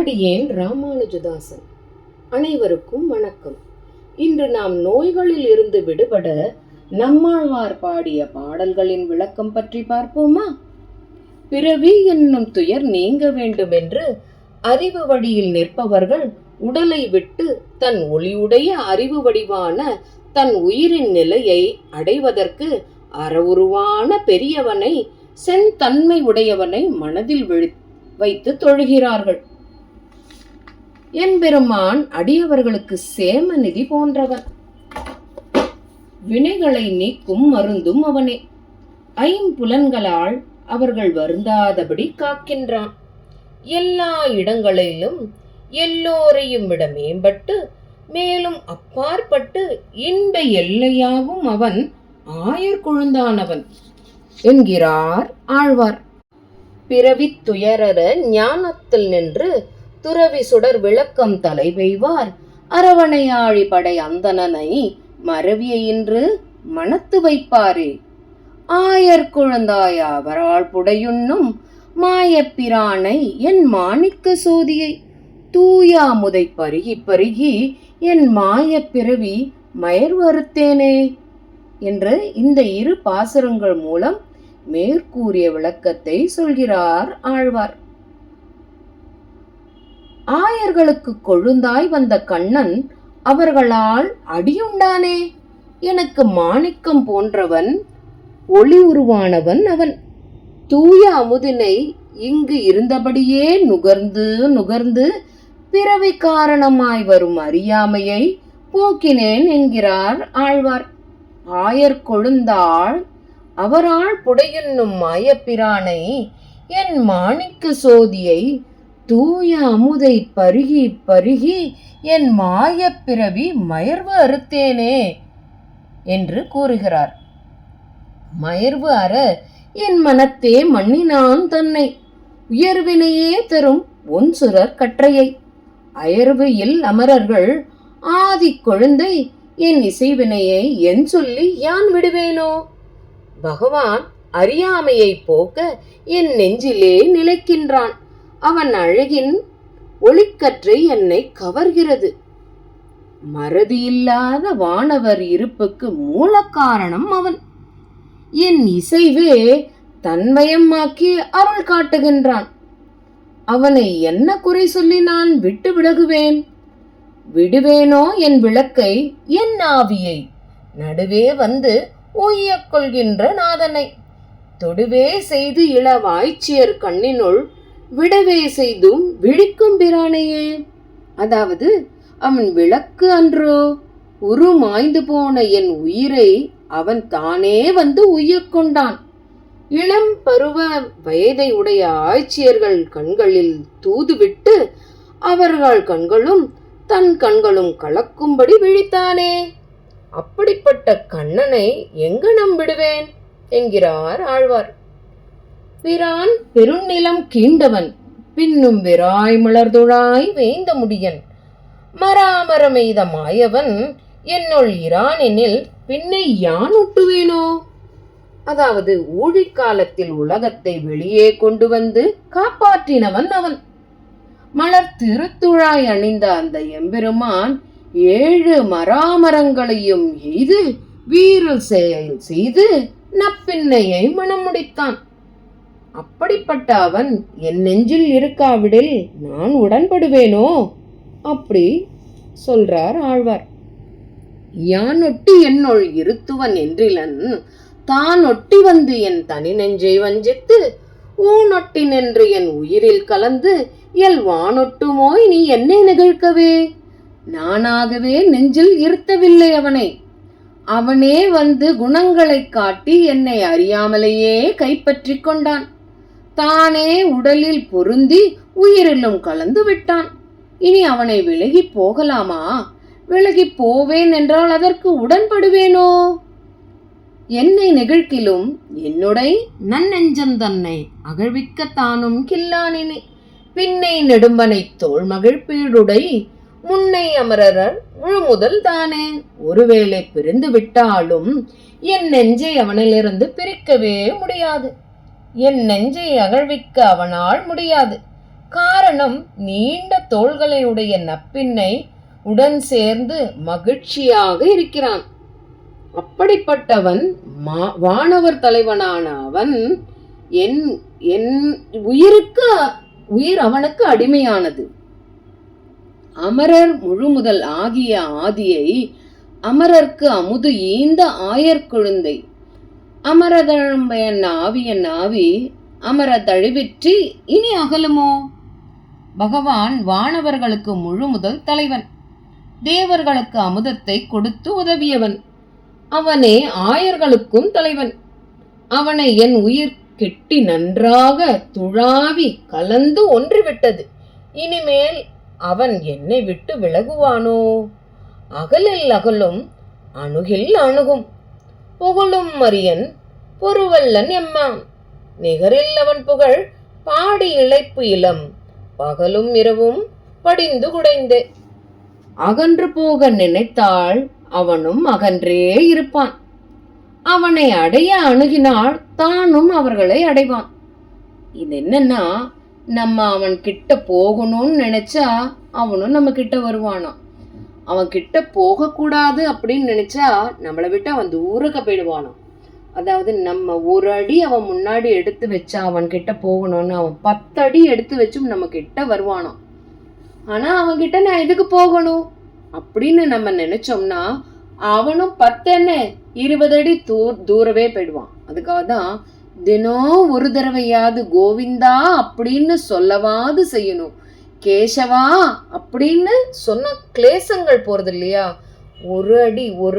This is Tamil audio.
அடியேன் ராமானுஜதாசன். அனைவருக்கும் வணக்கம். இன்று நாம் நோய்களில் இருந்து விடுபட நம்மாழ்வார் பாடிய பாடல்களின் விளக்கம் பற்றி பார்ப்போமா? பிறவி என்னும் துயர் நீங்க வேண்டுமென்று அறிவு வழியில் நிற்பவர்கள் உடலை விட்டு தன் ஒளியுடைய அறிவு வடிவான தன் உயிரின் நிலையை அடைவதற்கு அறவுருவான பெரியவனை செந்தன்மை உடையவனை மனதில் விழி வைத்து தொழுகிறார்கள். என்பெருமான் அடியவர்களுக்கு சேம நிதி போன்றவன் வினைகளை நீக்கும் மருந்தும் அவனே. ஐம்புலன்களால் அவர்கள் வருந்தாதபடி காக்கின்றான். எல்லா இடங்களிலும் எல்லோரையும் விட மேம்பட்டு மேலும் அப்பாற்பட்டு இன்ப எல்லையாகும் அவன் ஆயர் குழுந்தானவன் என்கிறார் ஆழ்வார். பிறவித் துயரற ஞானத்தில் நின்று துறவி சுடர் விளக்கம் தலை பெய்வார் அரவணையாழி படை அந்தணனை மறவிய இன்று மணத்து வைப்பாரே. ஆயர் குழந்தாய் அவரால் புடையுண்ணும் மாயப்பிரானை என் மாணிக்க சோதியை. தூயாமுதை பருகி பருகி என் மாயப்பிறவி பிறவி மயர்வறுத்தேனே என்று இந்த இரு பாசுரங்கள் மூலம் மேற்கூறிய விளக்கத்தை சொல்கிறார் ஆழ்வார். ஆயர்களுக்கு கொழுந்தாய் வந்த கண்ணன் அவர்களால் அடியுண்டானே. எனக்கு மாணிக்கம் போன்றவன் ஒளி உருவானவன் அவன். தூய அமுதினை இங்கு இருந்தபடியே நுகர்ந்து நுகர்ந்து பிறவி காரணமாய் வரும் அறியாமையை போக்கினேன் என்கிறார் ஆழ்வார். ஆயர் கொழுந்தாள் அவரால் புடையுண்ணும் மாயப்பிரானை என் மாணிக்க சோதியை தூய அமுதை பருகி பருகி என் மாயப் பிறவி மயர்வு அறுத்தேனே என்று கூறுகிறார். மயர்வு அற என் மனத்தே மன்னினான் தன்னை. உயர்வினையே தரும் ஒன் சுரர் கற்றையை. அயர்வு இல் அமரர்கள் ஆதி கொழுந்தை என் இசைவினையை என் சொல்லி யான் விடுவேனோ? பகவான் அறியாமையை போக்க என் நெஞ்சிலே நிலைக்கின்றான். அவன் அழகின் ஒளிக்கற்றை என்னை கவர்கிறது. மறதியில்லாத வானவர் இருப்புக்கு மூல காரணம் அவன். என் இசைவே தன்மயமாக்கி அருள் காட்டுகின்றான். அவனை என்ன குறை சொல்லி நான் விட்டு விலகுவேன்? விடுவேனோ என் விளக்கை? என் ஆவியை? நடுவே வந்து ஓய்யக் கொள்கின்ற நாதனை. தொடுவே செய்து இளவாய்ச்சியர் கண்ணினுள் விடவே செய்தும் விழிக்கும் பிரானையே. அதாவது அவன் விளக்கு அன்றோ உருமாய்ந்து போன என் உயிரை அவன் தானே வந்து உய்யக் கொண்டான் இளம் பருவ வயதை உடைய ஆய்ச்சியர்கள் கண்களில் தூதுவிட்டு அவர்கள் கண்களும் தன் கண்களும் கலக்கும்படி விழித்தானே. அப்படிப்பட்ட கண்ணனை எங்கு நம்பிடுவேன்? என்கிறார் ஆழ்வார். பிரான் பெருநிலம் கீண்டவன் பின்னும் விராய் மலர்துழாய் வேந்த முடியன் மராமரமெய்த மாயவன் என்னுள் இரானெனில் பின்னை யான் ஒட்டுவேனோ அதாவது ஊழிக்காலத்தில் உலகத்தை வெளியே கொண்டு வந்து காப்பாற்றினவன் அவன். மலர் திருத்துழாய் அணிந்த அந்த எம்பெருமான் ஏழு மராமரங்களையும் எய்து வீரல் செயல் செய்து நப்பின்னையை மனம் முடித்தான். அப்படிப்பட்ட அவன் என் நெஞ்சில் இருக்காவிடில் நான் உடன்படுவேனோ? அப்படி சொல்றார் ஆழ்வார். யான் ஒட்டி என்னுள் இருத்துவன் என்றிலன் தான் ஒட்டி வந்து என் தனி நெஞ்சை வஞ்சித்து ஊனொட்டி நின்று என் உயிரில் கலந்து எல் வானொட்டுமோய் நீ என்னை நிகழ்க்கவே? நானாகவே நெஞ்சில் இருத்தவில்லை அவனை. அவனே வந்து குணங்களைக் காட்டி என்னை அறியாமலேயே கைப்பற்றிக் கொண்டான். தானே உடலில் பொருந்தி உயிரிலும் கலந்து விட்டான். இனி அவனை விலகி போகலாமா? விலகி போவேன் என்றால் அதற்கு உடன்படுவேனோ? என்னை நெகிழ்க்கிலும் என்னுடை நன்னெஞ்சந்தன்னை அகழ்விக்க தானும் கில்லானினி. பின்னை நெடும்பனை தோல் மகிழ்ப்பீடுடை முன்னை அமரரர் முழுமுதல் தானே. ஒருவேளை பிரிந்து விட்டாலும் என் நெஞ்சை அவனிலிருந்து பிரிக்கவே முடியாது. என் நெஞ்சை அகழ்விக்க அவனால் முடியாது. காரணம் நீண்ட தோள்களையுடைய நப்பின்னை உடன் சேர்ந்து மகிழ்ச்சியாக இருக்கிறான். அப்படிப்பட்டவன் மா- வானவர் தலைவனான அவன் என் என் உயிருக்கு உயிர் அவனுக்கு அடிமையானது. அமரர் முழுமுதல் ஆகிய ஆதியை அமரர்க்கு அமுது ஈந்த ஆயர் குழந்தை. ஆயர்கொழுந்தை அமரதழம்பயன் ஆவியன் ஆவி அமர தழுவிற்றி இனி அகலுமோ? பகவான் வானவர்களுக்கு முழு முதல் தலைவன். தேவர்களுக்கு அமுதத்தை கொடுத்து உதவியவன். அவனே ஆயர்களுக்கும் தலைவன். அவனை என் உயிர் கெட்டி நன்றாக துழாவி கலந்து ஒன்றுவிட்டது. இனிமேல் அவன் என்னை விட்டு விலகுவானோ? அகலில் அகலும் அணுகில் அணுகும். புகழும் மரியன் பொறுவல்லன் எம்மான் நிகரில் அவன் புகழ் பாடி இழைப்பு இளம். பகலும் இரவும் படிந்து குடைந்தே. அகன்று போக நினைத்தால் அவனும் அகன்றே இருப்பான். அவனை அடைய அணுகினால் தானும் அவர்களை அடைவான். இது என்னன்னா நம்ம அவன் கிட்ட போகணும்னு நினைச்சா அவனும் நம்ம கிட்ட வருவானாம். அவன் கிட்ட போகக்கூடாது அப்படின்னு நினச்சா நம்மளை விட்டு அவன் தூரக்க போயிடுவானோ அதாவது நம்ம ஒரு அடி அவன் முன்னாடி எடுத்து வச்சா அவன் கிட்ட போகணும்னு அவன் பத்து அடி எடுத்து வச்சும் நம்ம கிட்ட வருவானோ ஆனால் அவன் கிட்ட நான் எதுக்கு போகணும்? அப்படின்னு நம்ம நினைச்சோம்னா அவனும் பத்து என்ன இருபது அடி தூர் தூரவே போயிடுவான். அதுக்காக தான் தினம் ஒரு தடவையாவது கோவிந்தா அப்படின்னு சொல்லவாது செய்யணும். கேசவா அப்படின்னு சொன்ன கிளேசங்கள் போகிறது இல்லையா ஒரு அடி ஒரு